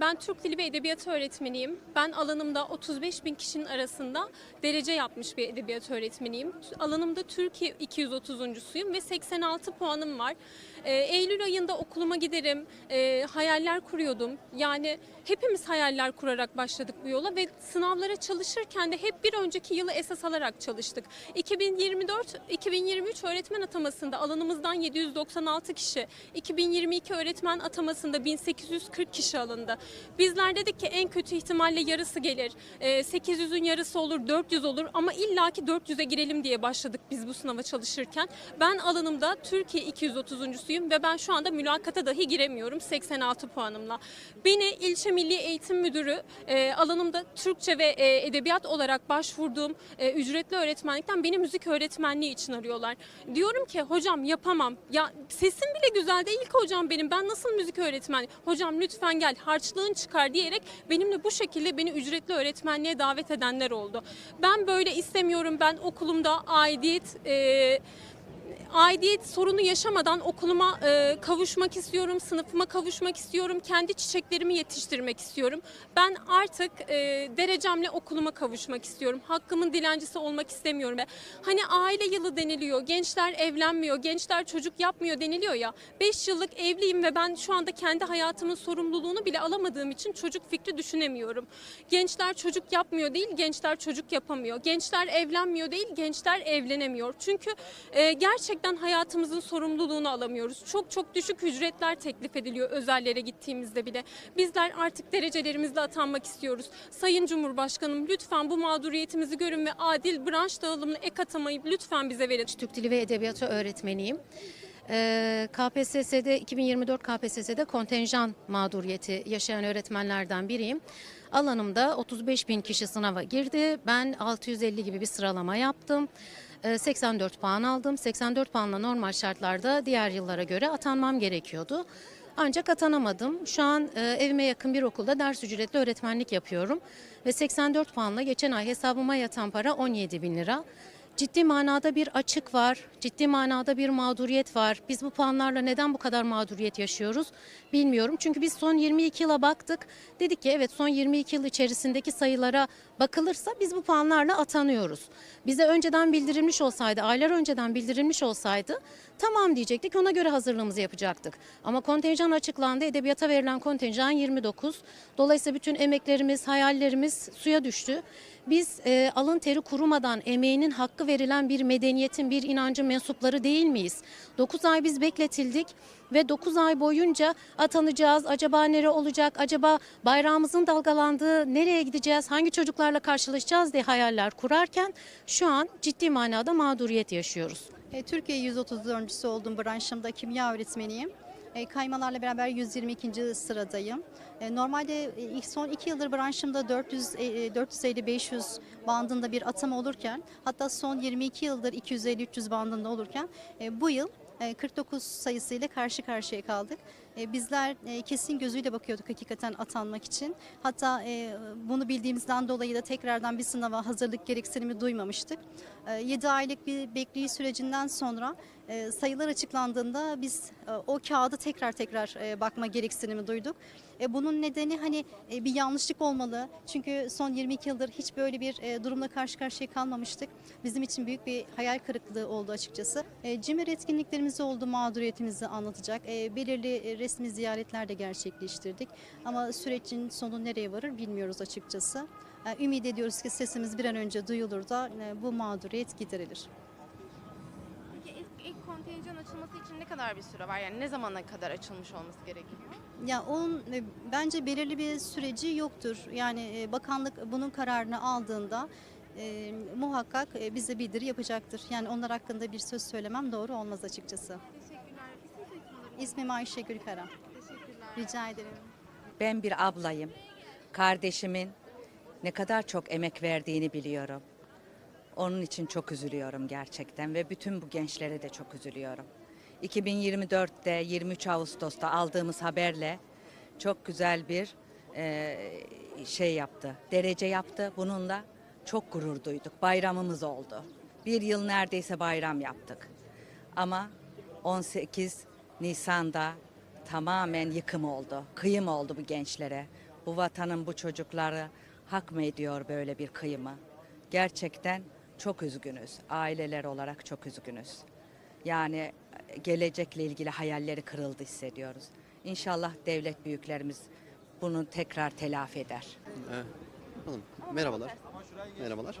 Ben Türk Dili ve Edebiyatı öğretmeniyim. Ben alanımda 35 bin kişinin arasında derece yapmış bir edebiyat öğretmeniyim. Alanımda Türkiye 230'uncusuyum ve 86 puanım var. Ee, Eylül ayında okuluma giderim, ee, hayaller kuruyordum. Yani hepimiz hayaller kurarak başladık bu yola ve sınavlara çalışırken de hep bir önceki yılı esas alarak çalıştık. 2024-2023 öğretmen atamasında alanımızdan 796 kişi, 2022 öğretmen atamasında 1840 kişi alındı. Bizler dedik ki en kötü ihtimalle yarısı gelir. Ee, 800'ün yarısı olur, 400 olur ama illaki 400'e girelim diye başladık biz bu sınava çalışırken. Ben alanımda Türkiye 230'uncusuyum ve ben şu anda mülakata dahi giremiyorum 86 puanımla. Beni ilçe milli eğitim müdürü e, alanımda Türkçe ve e, edebiyat olarak başvurduğum e, ücretli öğretmenlikten beni müzik öğretmenliği için arıyorlar. Diyorum ki hocam yapamam. Ya sesim bile güzel değil ki hocam benim. Ben nasıl müzik öğretmeni? Hocam lütfen gel harçlığın çıkar diyerek benimle bu şekilde beni ücretli öğretmenliğe davet edenler oldu. Ben böyle istemiyorum. Ben okulumda aidiyet e, aidiyet sorunu yaşamadan okuluma e, kavuşmak istiyorum, sınıfıma kavuşmak istiyorum, kendi çiçeklerimi yetiştirmek istiyorum. Ben artık e, derecemle okuluma kavuşmak istiyorum. Hakkımın dilencisi olmak istemiyorum. Ve Hani aile yılı deniliyor, gençler evlenmiyor, gençler çocuk yapmıyor deniliyor ya. 5 yıllık evliyim ve ben şu anda kendi hayatımın sorumluluğunu bile alamadığım için çocuk fikri düşünemiyorum. Gençler çocuk yapmıyor değil, gençler çocuk yapamıyor. Gençler evlenmiyor değil, gençler evlenemiyor. Çünkü e, gerçekten hayatımızın sorumluluğunu alamıyoruz. Çok çok düşük ücretler teklif ediliyor özellere gittiğimizde bile. Bizler artık derecelerimizle atanmak istiyoruz. Sayın Cumhurbaşkanım lütfen bu mağduriyetimizi görün ve adil branş dağılımını ek atamayı lütfen bize verin. Türk Dili ve Edebiyatı öğretmeniyim. Ee, KPSS'de 2024 KPSS'de kontenjan mağduriyeti yaşayan öğretmenlerden biriyim. Alanımda 35 bin kişi sınava girdi. Ben 650 gibi bir sıralama yaptım. Ee, 84 puan aldım. 84 puanla normal şartlarda diğer yıllara göre atanmam gerekiyordu. Ancak atanamadım. Şu an e, evime yakın bir okulda ders ücretli öğretmenlik yapıyorum. Ve 84 puanla geçen ay hesabıma yatan para 17 bin lira. Ciddi manada bir açık var, ciddi manada bir mağduriyet var. Biz bu puanlarla neden bu kadar mağduriyet yaşıyoruz bilmiyorum. Çünkü biz son 22 yıla baktık. Dedik ki evet son 22 yıl içerisindeki sayılara bakılırsa biz bu puanlarla atanıyoruz. Bize önceden bildirilmiş olsaydı, aylar önceden bildirilmiş olsaydı tamam diyecektik ona göre hazırlığımızı yapacaktık. Ama kontenjan açıklandı, edebiyata verilen kontenjan 29. Dolayısıyla bütün emeklerimiz, hayallerimiz suya düştü. Biz e, alın teri kurumadan emeğinin hakkı verilen bir medeniyetin, bir inancın mensupları değil miyiz? 9 ay biz bekletildik ve 9 ay boyunca atanacağız. Acaba nere olacak? Acaba bayrağımızın dalgalandığı nereye gideceğiz? Hangi çocuklarla karşılaşacağız diye hayaller kurarken şu an ciddi manada mağduriyet yaşıyoruz. E, Türkiye 134. olduğum branşımda kimya öğretmeniyim. E, Kaymalarla beraber 122. sıradayım. E, Normalde e, ilk son iki yıldır branşımda 400, e, 450-500 bandında bir atama olurken hatta son 22 yıldır 250-300 bandında olurken bu yıl e, 49 sayısıyla karşı karşıya kaldık. E, Bizler e, kesin gözüyle bakıyorduk hakikaten atanmak için. Hatta e, bunu bildiğimizden dolayı da tekrardan bir sınava hazırlık gereksinimi duymamıştık. 7 aylık bir bekleyiş sürecinden sonra sayılar açıklandığında biz o kağıdı tekrar tekrar bakma gereksinimi duyduk. Bunun nedeni hani bir yanlışlık olmalı. Çünkü son 22 yıldır hiç böyle bir durumla karşı karşıya kalmamıştık. Bizim için büyük bir hayal kırıklığı oldu açıkçası. CİMER etkinliklerimiz oldu, mağduriyetimizi anlatacak. Belirli resmi ziyaretler de gerçekleştirdik. Ama sürecin sonu nereye varır bilmiyoruz açıkçası. E, Ümit ediyoruz ki sesimiz bir an önce duyulur da e, bu mağduriyet giderilir. Peki ilk, ilk kontenjan açılması için ne kadar bir süre var? Yani ne zamana kadar açılmış olması gerekiyor? Ya onun e, bence belirli bir süreci yoktur. Yani bakanlık bunun kararını aldığında e, muhakkak bize bildiri yapacaktır. Yani onlar hakkında bir söz söylemem doğru olmaz açıkçası. İsmim Ayşe Gülkara. Teşekkürler. Rica ederim. Ben bir ablayım. Kardeşimin ne kadar çok emek verdiğini biliyorum. Onun için çok üzülüyorum gerçekten ve bütün bu gençlere de çok üzülüyorum. 2024'te 23 Ağustos'ta aldığımız haberle çok güzel bir e, şey yaptı, derece yaptı. Bununla çok gurur duyduk. Bayramımız oldu. Bir yıl neredeyse bayram yaptık. Ama 18 Nisan'da tamamen yıkım oldu. Kıyım oldu bu gençlere. Bu vatanın bu çocukları hak mı ediyor böyle bir kıyımı? Gerçekten çok üzgünüz. Aileler olarak çok üzgünüz. Yani gelecekle ilgili hayalleri kırıldı hissediyoruz. İnşallah devlet büyüklerimiz bunu tekrar telafi eder. Ee, hanım, merhabalar. Merhabalar.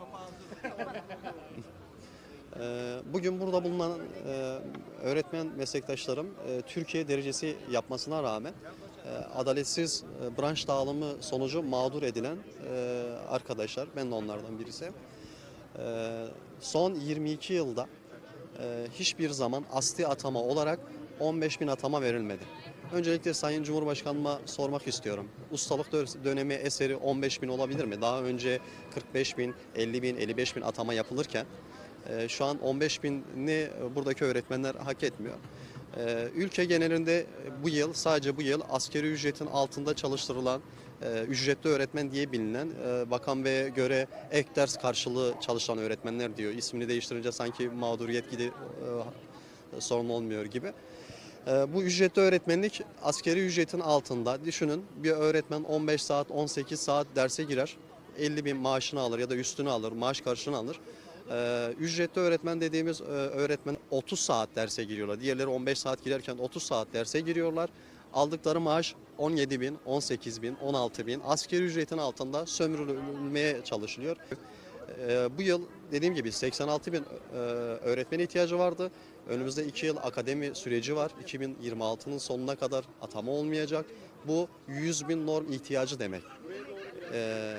Ee, Bugün burada bulunan e, öğretmen meslektaşlarım e, Türkiye derecesi yapmasına rağmen e, adaletsiz branş dağılımı sonucu mağdur edilen arkadaşlar. Ben de onlardan birisi. Son 22 yılda hiçbir zaman asli atama olarak 15 bin atama verilmedi. Öncelikle Sayın Cumhurbaşkanıma sormak istiyorum. Ustalık dö- dönemi eseri 15 bin olabilir mi? Daha önce 45 bin, 50 bin, 55 bin atama yapılırken şu an 15 binini buradaki öğretmenler hak etmiyor. E, Ülke genelinde bu yıl sadece bu yıl askeri ücretin altında çalıştırılan e, ücretli öğretmen diye bilinen e, bakan Bey'e göre ek ders karşılığı çalışan öğretmenler diyor. İsmini değiştirince sanki mağduriyet gibi e, sorun olmuyor gibi. E, Bu ücretli öğretmenlik askeri ücretin altında. Düşünün bir öğretmen 15 saat 18 saat derse girer. 50 bin maaşını alır ya da üstünü alır, maaş karşılığını alır. Ee, ücretli öğretmen dediğimiz e, öğretmen 30 saat derse giriyorlar. Diğerleri 15 saat girerken 30 saat derse giriyorlar. Aldıkları maaş 17 bin, 18 bin, 16 bin. Asgari ücretin altında sömürülmeye çalışılıyor. Ee, bu yıl dediğim gibi 86 bin e, öğretmen ihtiyacı vardı. Önümüzde 2 yıl akademi süreci var. 2026'nın sonuna kadar atama olmayacak. Bu 100 bin norm ihtiyacı demek. Ee,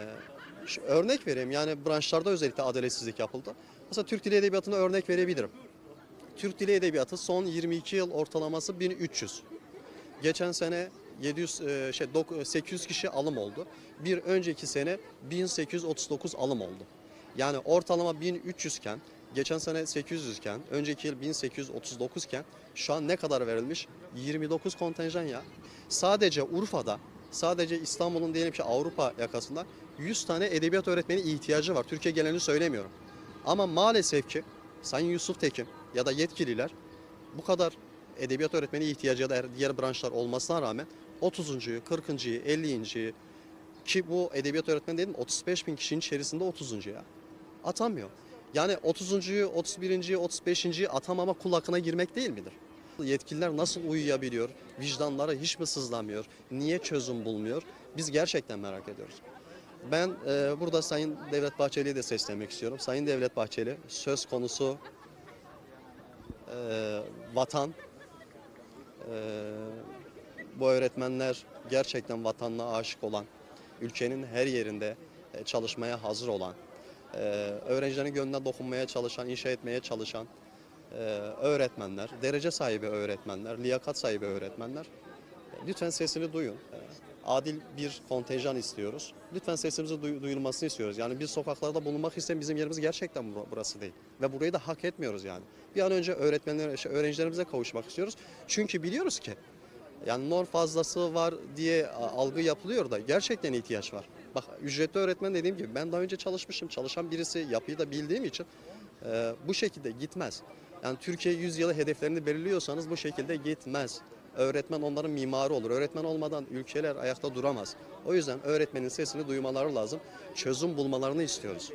şu örnek vereyim yani branşlarda özellikle adaletsizlik yapıldı. Mesela Türk Dili Edebiyatı'na örnek verebilirim. Türk Dili Edebiyatı son 22 yıl ortalaması 1300. Geçen sene 700 e, şey dok- 800 kişi alım oldu. Bir önceki sene 1839 alım oldu. Yani ortalama 1300 iken, geçen sene 800 iken, önceki yıl 1839 iken şu an ne kadar verilmiş? 29 kontenjan ya. Sadece Urfa'da, sadece İstanbul'un diyelim ki Avrupa yakasında 100 tane edebiyat öğretmeni ihtiyacı var. Türkiye genelini söylemiyorum. Ama maalesef ki Sayın Yusuf Tekin ya da yetkililer bu kadar edebiyat öğretmeni ihtiyacı ya da diğer branşlar olmasına rağmen 30. 40. 50. ki bu edebiyat öğretmeni dedim 35 bin kişinin içerisinde 30. ya. Atamıyor. Yani 30. 31. 35. atamama kul hakkına girmek değil midir? Yetkililer nasıl uyuyabiliyor? Vicdanları hiç mi sızlamıyor? Niye çözüm bulmuyor? Biz gerçekten merak ediyoruz. Ben e, burada Sayın Devlet Bahçeli'ye de seslenmek istiyorum. Sayın Devlet Bahçeli söz konusu e, vatan, e, bu öğretmenler gerçekten vatanına aşık olan, ülkenin her yerinde e, çalışmaya hazır olan, e, öğrencilerin gönlüne dokunmaya çalışan, inşa etmeye çalışan öğretmenler, derece sahibi öğretmenler, liyakat sahibi öğretmenler e, lütfen sesini duyun. E, Adil bir kontenjan istiyoruz. Lütfen sesimizi duy- duyulmasını istiyoruz. Yani biz sokaklarda bulunmak isteyen bizim yerimiz gerçekten bura- burası değil. Ve burayı da hak etmiyoruz yani. Bir an önce öğretmenler, şey, öğrencilerimize kavuşmak istiyoruz. Çünkü biliyoruz ki yani norm fazlası var diye algı yapılıyor da gerçekten ihtiyaç var. Bak ücretli öğretmen dediğim gibi ben daha önce çalışmışım. Çalışan birisi yapıyı da bildiğim için e, bu şekilde gitmez. Yani Türkiye 100 yılı hedeflerini belirliyorsanız bu şekilde gitmez. Öğretmen onların mimarı olur. Öğretmen olmadan ülkeler ayakta duramaz. O yüzden öğretmenin sesini duymaları lazım. Çözüm bulmalarını istiyoruz.